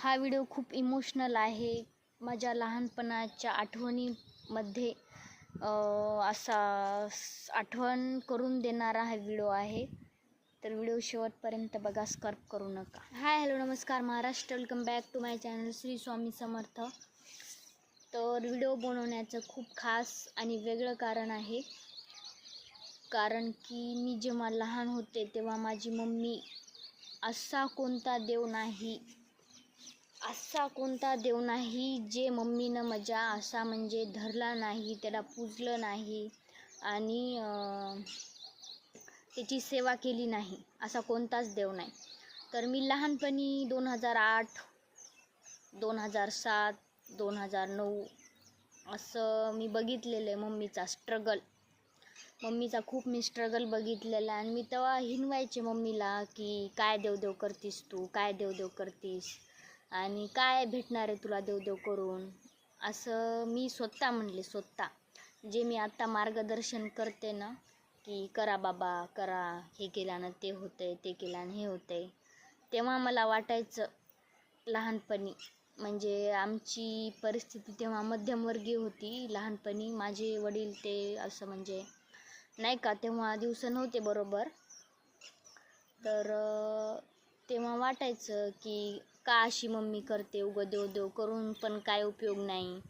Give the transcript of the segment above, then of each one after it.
हा व्हिडिओ खूप इमोशनल आहे. माझ्या लहानपणाच्या आठवणीमध्ये असा आठवण करून देणारा हा व्हिडिओ आहे. तर व्हिडिओ शेवटपर्यंत बघा स्कर्प करू नका. हाय हॅलो नमस्कार. Maharashtra welcome back to my channel Shri Swami Samarth. तर व्हिडिओ बनवण्याचं खूप खास आणि वेगळं कारण आहे. कारण की मी जेव्हा लहान होते तेव्हा माझी मम्मी असा कोणता देव नाही असा कोणता देव नाही जे मम्मीनं मजा असा म्हणजे धरला नाही त्याला पूजलं नाही आणि त्याची सेवा केली नाही असा कोणताच देव नाही. तर मी लहानपणी दोन हजार आठ दोन हजार सात दोन हजार नऊ असं मी बघितलेलं आहे मम्मीचा स्ट्रगल मम्मीचा खूप मी स्ट्रगल बघितलेला आणि मी तेव्हा हिनवायचे मम्मीला की काय देवदेव करतीस तू काय देवदेव करतीस? आणि काय भेटणार आहे तुला देवदेव करून? असं मी स्वतः म्हणले स्वतः. जे मी आत्ता मार्गदर्शन करते ना की करा बाबा करा. हे केल्यानं ते होतंय ते केल्यानं हे होतंय. तेव्हा मला वाटायचं लहानपणी. म्हणजे आमची परिस्थिती तेव्हा मध्यमवर्गीय होती. लहानपणी माझे वडील ते असं म्हणजे नाही का तेव्हा दिवस नव्हते बरोबर. तर तेव्हा वाटायचं की का अशी मम्मी करते उगं देव देव करून पण काय उपयोग नाही.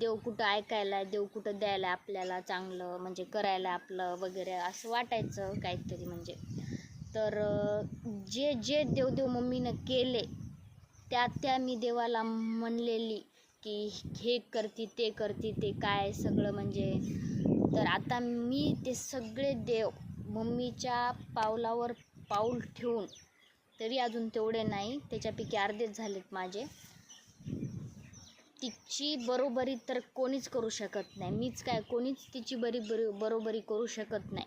देव कुठं ऐकायला देव कुठं द्यायला आपल्याला चांगलं म्हणजे करायला आपलं वगैरे असं वाटायचं काहीतरी म्हणजे. तर जे जे देवदेव मम्मीनं केले त्या त्या मी देवाला म्हणलेली की हे करती ते करती ते काय सगळं म्हणजे. तर आता मी ते सगळे देव मम्मीच्या पावलावर पाऊल ठेवून तरी अजून तेवढे नाही. त्याच्यापैकी अर्धेच झालेत माझे. तिची बरोबरी तर कोणीच करू शकत नाही. मीच काय कोणीच तिची बरी बरी बरोबरी करू शकत नाही.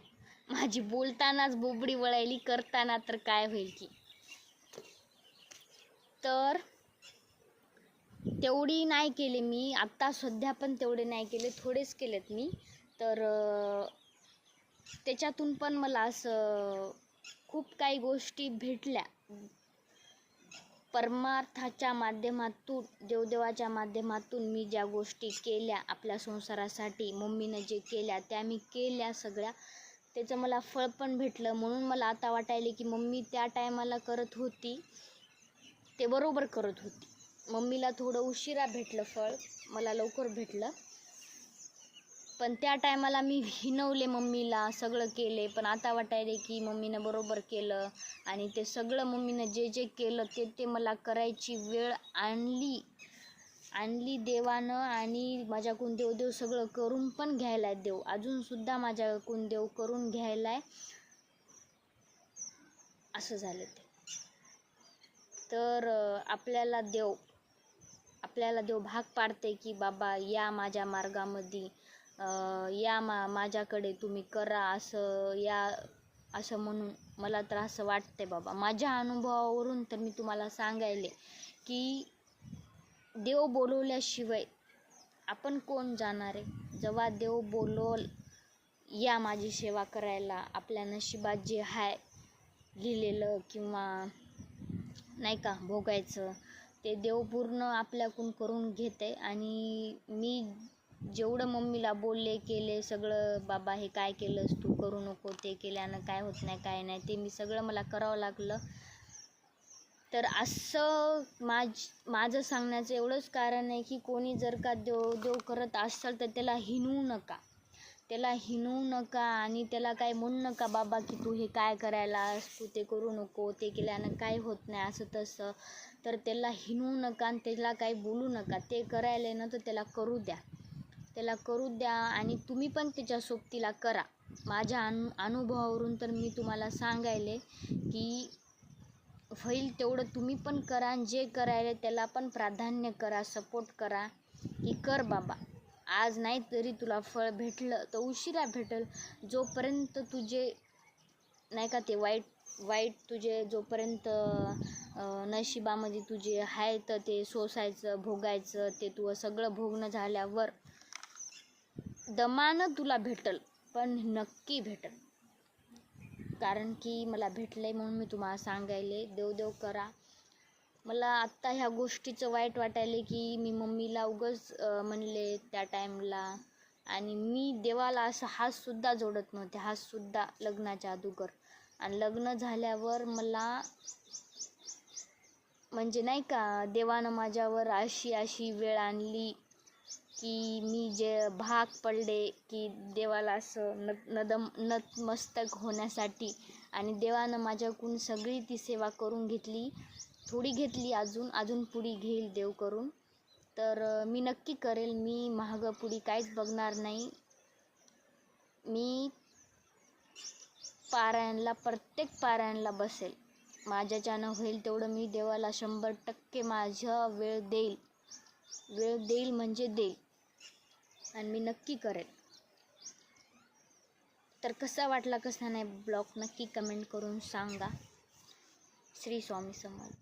माझी बोलतानाच बोबडी वळायली करताना तर काय होईल की? तर तेवढी नाही केली मी. आत्ता सध्या पण तेवढे नाही केले. थोडेच केलेत मी. तर त्याच्यातून पण मला असं खूप काही गोष्टी भेटल्या. परमार्थाच्या माध्यमातून देवदेवाच्या माध्यमातून मी ज्या गोष्टी केल्या आपल्या संसारासाठी मम्मीनं जे केल्या त्या मी केल्या सगळ्या. त्याचं मला फळ पण भेटलं. म्हणून मला आता वाटायले की मम्मी त्या टायमाला करत होती. ते बरोबर करत होती. मम्मीला थोडं उशिरा भेटलं फळ. मला लवकर भेटलं. पण त्या टायमाला मी हिनवले मम्मीला सगळं केले. पण आता वाटायले की मम्मीनं बरोबर केलं आणि ते सगळं मम्मीनं जे जे केलं ते ते मला करायची वेळ आणली. आणली देवानं आणि माझ्याकडून देवदेव सगळं करून पण घ्यायला देव. अजूनसुद्धा माझ्याकडून देव करून घ्यायलाय. असं झालं ते. तर आपल्याला देव आपल्याला देव भाग पाडते की बाबा या माझ्या मार्गामध्ये या मा माझ्याकडे तुम्ही करा असं या असं म्हणून मला तर असं वाटते बाबा. माझ्या अनुभवावरून तर मी तुम्हाला सांगायले की देव बोलवल्याशिवाय आपण कोण जाणार आहे? जेव्हा देव बोलवल या माझी सेवा करायला आपल्या नशिबात जे आहे लिहिलेलं किंवा नाही का भोगायचं ते देव पूर्ण आपल्याकडून करून घेते आणि मी जेवढं मम्मीला बोलले केले सगळं बाबा हे काय केलंस तू? करू नको ते केल्यानं काय होत नाही काय नाही ते मी सगळं मला करावं लागलं. तर असं माझ माझं सांगण्याचं एवढंच कारण आहे की कोणी जर का देव देव करत असाल तर त्याला हिनवू नका. त्याला हिनवू नका आणि त्याला काय म्हणू नका बाबा की तू हे काय करायलास? तू ते करू नको ते केल्यानं काय होत नाही असं तसं. तर त्याला हिनवू नका आणि त्याला काही बोलू नका. ते करायला ना तर त्याला करू द्या. त्याला करू द्या आणि तुम्ही पण त्याच्या सोबतीला करा. माझ्या अनु अनुभवावरून तर मी तुम्हाला सांगायले की होईल तेवढं तुम्ही पण करा आणि जे करायला त्याला पण प्राधान्य करा सपोर्ट करा की कर बाबा. आज नाही तरी तुला फळ भेटलं तर उशिरा भेटल. जोपर्यंत तुझे नाही का ते वाईट वाईट तुझे जोपर्यंत नशिबामध्ये तुझे आहे तर ते सोसायचं भोगायचं ते तू सगळं भोगणं झाल्यावर दमानं तुला भेटल पण नक्की भेटल. कारण की मला भेटलं आहे म्हणून मी तुम्हाला सांगायले देव देव करा. मला आत्ता ह्या गोष्टीचं वाईट वाटायले की मी मम्मीला उगच म्हणले त्या टाईमला. आणि मी देवाला असं हातसुद्धा जोडत नव्हते हातसुद्धा लग्नाच्या अगोदर. आणि लग्न झाल्यावर मला म्हणजे नाही का देवानं माझ्यावर अशी अशी वेळ आणली. की मी जे भाग पडले की देवाला असं न नदम नतमस्तक होण्यासाठी आणि देवानं माझ्याकडून सगळी ती सेवा करून घेतली थोडी घेतली अजून अजून पुढी घेईल देव करून. तर मी नक्की करेल मी महाग पुढी काहीच बघणार नाही. मी पारायणला प्रत्येक पारायणला बसेल. माझ्याच्यानं होईल तेवढं मी देवाला शंभर टक्के माझा वेळ देईल. वेळ देईल म्हणजे देईल. आणि मी नक्की करेन. तर कसा वाटला कसा नाही ब्लॉग नक्की कमेंट करून सांगा. श्री स्वामी समर्थ.